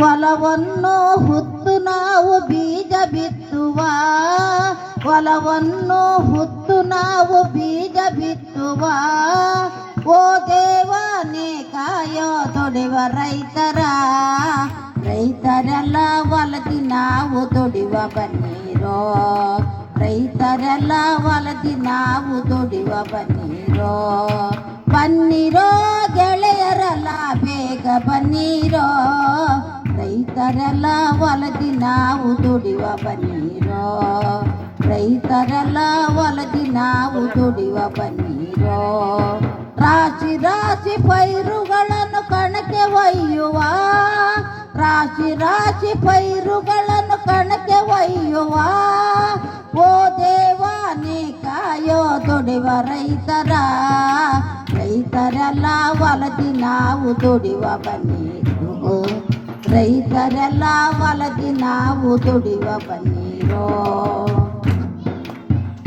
ಹೊಲವನ್ನು ಹುತ್ತು ನಾವು ಬೀಜ ಬಿತ್ತುವ. ಹೊಲವನ್ನು ಹುತ್ತು ನಾವು ಬೀಜ ಬಿತ್ತುವ. ಓ ದೇವನೇ ಕಾಯೋ ದುಡಿವ ರೈತರ. ರೈತರೆಲ್ಲ ಹೊಲದಿ ನಾವು ದುಡಿವ ಬನ್ನೀರೋ. ರೈತರೆಲ್ಲ ಹೊಲದಿ ನಾವು ದುಡಿವ ಬನ್ನೀರೋ. ಬನ್ನಿರೋ. ರೈತರೆಲ್ಲ ಹೊಲದಿ ನಾವು ದುಡಿವ ಬನ್ನೀರೋ ರೈತರೆಲ್ಲ ಹೊಲದಿ ನಾವು ದುಡಿವ ಬನ್ನೀರೋ ರಾಶಿ ರಾಶಿ ಪೈರುಗಳನ್ನು ಕಣಕ್ಕೆ ಒಯ್ಯುವ ರಾಶಿ ರಾಶಿ ಪೈರುಗಳನ್ನು ಕಣಕ್ಕೆ ಒಯ್ಯುವ ಓ ದೇವಾನೇ ಕಾಯೋ ದುಡಿವ ರೈತರ ರೈತರೆಲ್ಲ ಹೊಲದಿ ನಾವು ದುಡಿವ ಬನ್ನೀರು ರೈತರೆಲ್ಲ ಹೊಲದಿ ನಾವು ದುಡಿವ ಬನ್ನೀರೋ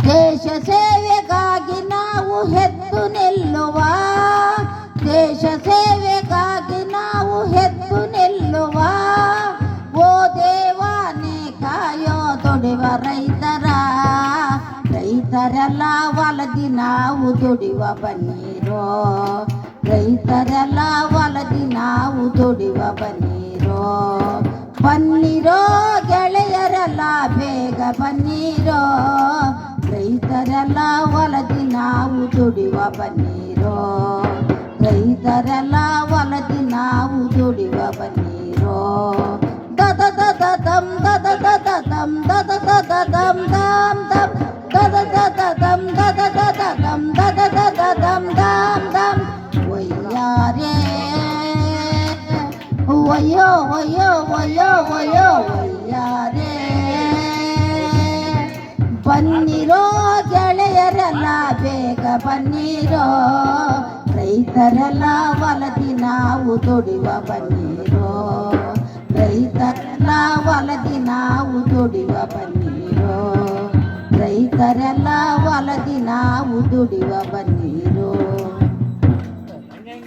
ದೇಶ ಸೇವೆಗಾಗಿ ನಾವು ಹೆದ್ದು ನಿಲ್ಲುವ ದೇಶ ಸೇವೆಗಾಗಿ ನಾವು ಹೆದ್ದು ನಿಲ್ಲುವ ಓ ದೇವಾನೇ ಕಾಯೋ ದುಡಿವ ರೈತರ ರೈತರೆಲ್ಲ ಹೊಲದಿ ನಾವು ದುಡಿವ ಬನ್ನೀರೋ ರೈತರೆಲ್ಲ ಹೊಲದಿ ನಾವು ದುಡಿವ ಬನ್ನೀರೋ ಬನ್ನಿರೋ ಗೆಳೆಯರೆಲ್ಲ ಬೇಗ ಬನ್ನಿರೋ ರೈತರೆಲ್ಲ ಹೊಲದಿ ನಾವು ದುಡಿವ ಬನ್ನಿರೋ ರೈತರೆಲ್ಲ ಹೊಲದಿ ನಾವು ದುಡಿವ ಬನ್ನಿರೋ ದದ ದದ ದಮ್ ದದ ದದ ದಮ್ ದದ ದದ ದಮ್ ದಮ್ ಒಯ್ಯೋ ಒಯ್ಯೋ ಒಯ್ಯೋ ಒಯ್ಯೋ ಒಯ್ಯಾರೇ ಬನ್ನಿರೋ ಗೆಳೆಯರೆಲ್ಲ ಬೇಗ ಬನ್ನಿರೋ ರೈತರೆಲ್ಲ ಹೊಲದಿ ನಾವು ದುಡಿವ ಬನ್ನಿರೋ ರೈತರೆಲ್ಲ ಹೊಲದಿ ನಾವು ದುಡಿವ ಬನ್ನಿರೋ ರೈತರೆಲ್ಲ ಹೊಲದಿ ನಾವು ದುಡಿವ ಬನ್ನಿರೋ